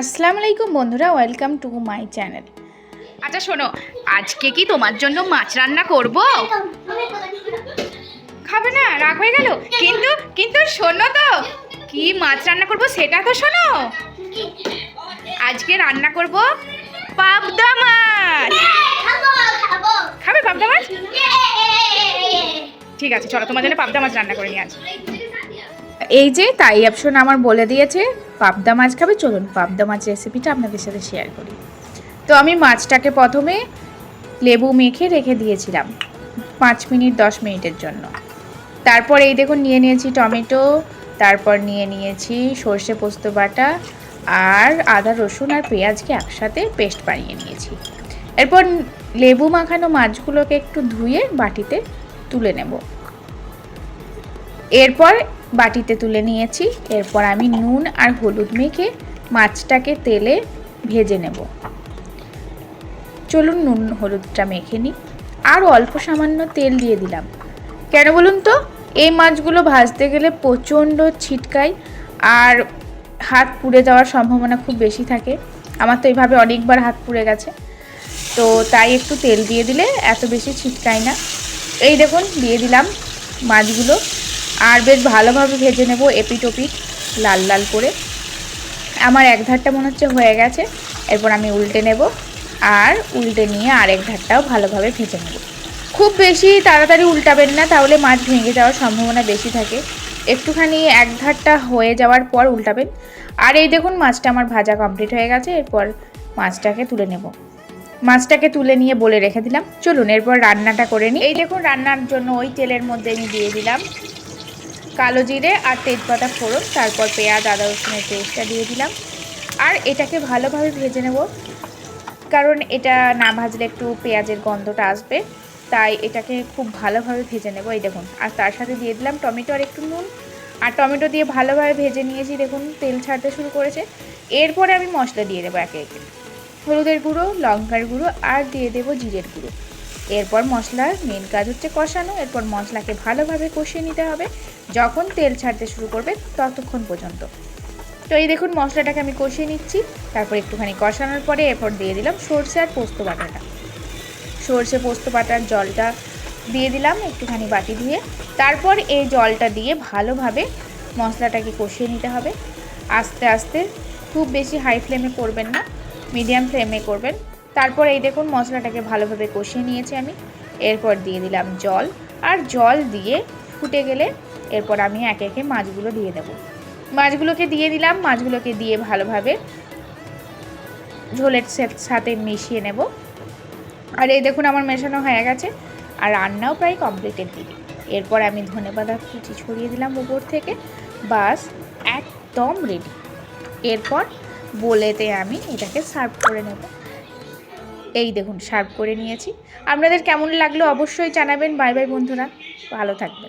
আসসালামু আলাইকুম বন্ধুরা, ওয়েলকাম টু মাই চ্যানেল। আচ্ছা শোনো, আজকে কি তোমার জন্য মাছ রান্না করব? খাবে না, রাগ হয়ে গেল। কিন্তু কিন্তু শোনো তো, কি মাছ রান্না করব সেটা তো শোনো। আজকে রান্না করব পাবদা মাছ। খাবে পাবদা মাছ? ঠিক আছে, চলো তোমার জন্য পাবদা মাছ রান্না করে নিয়ে আসি। এই যে, তাই অপশন আমার বলে দিয়েছে। পাবদা মাছ খাবে? চলুন পাবদা মাছ রেসিপিটা আপনাদের সাথে শেয়ার করি। তো আমি মাছটাকে প্রথমে লেবু মেখে রেখে দিয়েছিলাম, পাঁচ মিনিট, দশ মিনিটের জন্য। তারপর এই দেখুন, নিয়ে নিয়েছি টমেটো, তারপর নিয়ে নিয়েছি সর্ষে পোস্ত বাটা আর আদা, রসুন আর পেঁয়াজকে একসাথে পেস্ট বানিয়ে নিয়েছি। এরপর লেবু মাখানো মাছগুলোকে একটু ধুয়ে বাটিতে তুলে নেব। এরপর বাটিতে তুলে নিয়েছি। এরপর আমি নুন আর হলুদ মেখে মাছটাকে তেলে ভেজে নেব। চলুন নুন হলুদটা মেখে নিই। আর অল্প সামান্য তেল দিয়ে দিলাম। কেন বলুন তো? এই মাছগুলো ভাজতে গেলে প্রচণ্ড ছিটকায় আর হাত পুড়ে যাওয়ার সম্ভাবনা খুব বেশি থাকে। আমার তো এইভাবে অনেকবার হাত পুড়ে গেছে। তো তাই একটু তেল দিয়ে দিলে এত বেশি ছিটকায় না। এই দেখুন, দিয়ে দিলাম মাছগুলো। আর বেশ ভালোভাবে ভেজে নেব এপিট ওপিট লাল লাল করে। আমার এক ধারটা মনে হচ্ছে হয়ে গেছে, এরপর আমি উল্টে নেব আর উল্টে নিয়ে আরেক ধারটাও ভালোভাবে ভেজে নেব। খুব বেশি তাড়াতাড়ি উল্টাবেন না, তাহলে মাছ ভেঙে যাওয়ার সম্ভাবনা বেশি থাকে। একটুখানি এক ধারটা হয়ে যাওয়ার পর উল্টাবেন। আর এই দেখুন, মাছটা আমার ভাজা কমপ্লিট হয়ে গেছে, এরপর মাছটাকে তুলে নেব। মাছটাকে তুলে নিয়ে বলে রেখে দিলাম। চলুন, এরপর রান্নাটা করে নিই। এই দেখুন, রান্নার জন্য ওই তেলের মধ্যে আমি দিয়ে দিলাম কালো জিরে আর তেজপাতা ফোড়ন, তারপর পেঁয়াজ, আদা, রসুনের পেস্টটা দিয়ে দিলাম। আর এটাকে ভালোভাবে ভেজে নেব, কারণ এটা না ভাজলে একটু পেঁয়াজের গন্ধটা আসবে। তাই এটাকে খুব ভালোভাবে ভেজে নেব, এই দেখুন। আর তার সাথে দিয়ে দিলাম টমেটো আর একটু নুন। আর টমেটো দিয়ে ভালোভাবে ভেজে নিয়েছি, দেখুন, তেল ছাড়তে শুরু করেছে। এরপরে আমি মশলা দিয়ে দেবো একে একে। হলুদের গুঁড়ো, লঙ্কার গুঁড়ো, আর দিয়ে দেবো জিরের গুঁড়ো। এরপর মশলার মেন কাজ হচ্ছে কষানো, এরপর মশলাকে ভালোভাবে কষিয়ে নিতে হবে। যখন তেল ছাড়তে শুরু করবে ততক্ষণ পর্যন্ত। তো এই দেখুন মশলাটাকে আমি কষিয়ে নিচ্ছি। তারপর একটুখানি কষানোর পরে এরপর দিয়ে দিলাম সর্ষে আর পোস্ত বাটাটা। সর্ষে পোস্ত বাটার জলটা দিয়ে দিলাম একটুখানি বাটি ধুয়ে তারপর এই জলটা দিয়ে ভালোভাবে মশলাটাকে কষিয়ে নিতে হবে। আস্তে আস্তে খুব বেশি হাই ফ্লেমে করবেন না মিডিয়াম ফ্লেমে করবেন। তারপর এই দেখুন মশলাটাকে ভালোভাবে কষিয়ে নিয়েছি আমি। এরপর দিয়ে দিলাম জল। আর জল দিয়ে ফুটে গেলে এরপর আমি একে একে মাছগুলো দিয়ে দেবো। মাছগুলোকে দিয়ে দিলাম, মাছগুলোকে দিয়ে ভালোভাবে ঝোলের সাথে মিশিয়ে নেব। আর এই দেখুন আমার মেশানো হয়ে গেছে। আর রান্নাও প্রায় কমপ্লিটের দিকে এরপর আমি ধনেপাতা কুচি ছড়িয়ে দিলাম উপর থেকে। বাস, একদম রেডি এরপর বলেতে আমি এটাকে সার্ভ করে নেব। এই দেখুন সার্ভ করে নিয়েছি। আপনাদের কেমন লাগল অবশ্যই জানাবেন। বাই বাই বন্ধুরা, ভালো থাকবেন।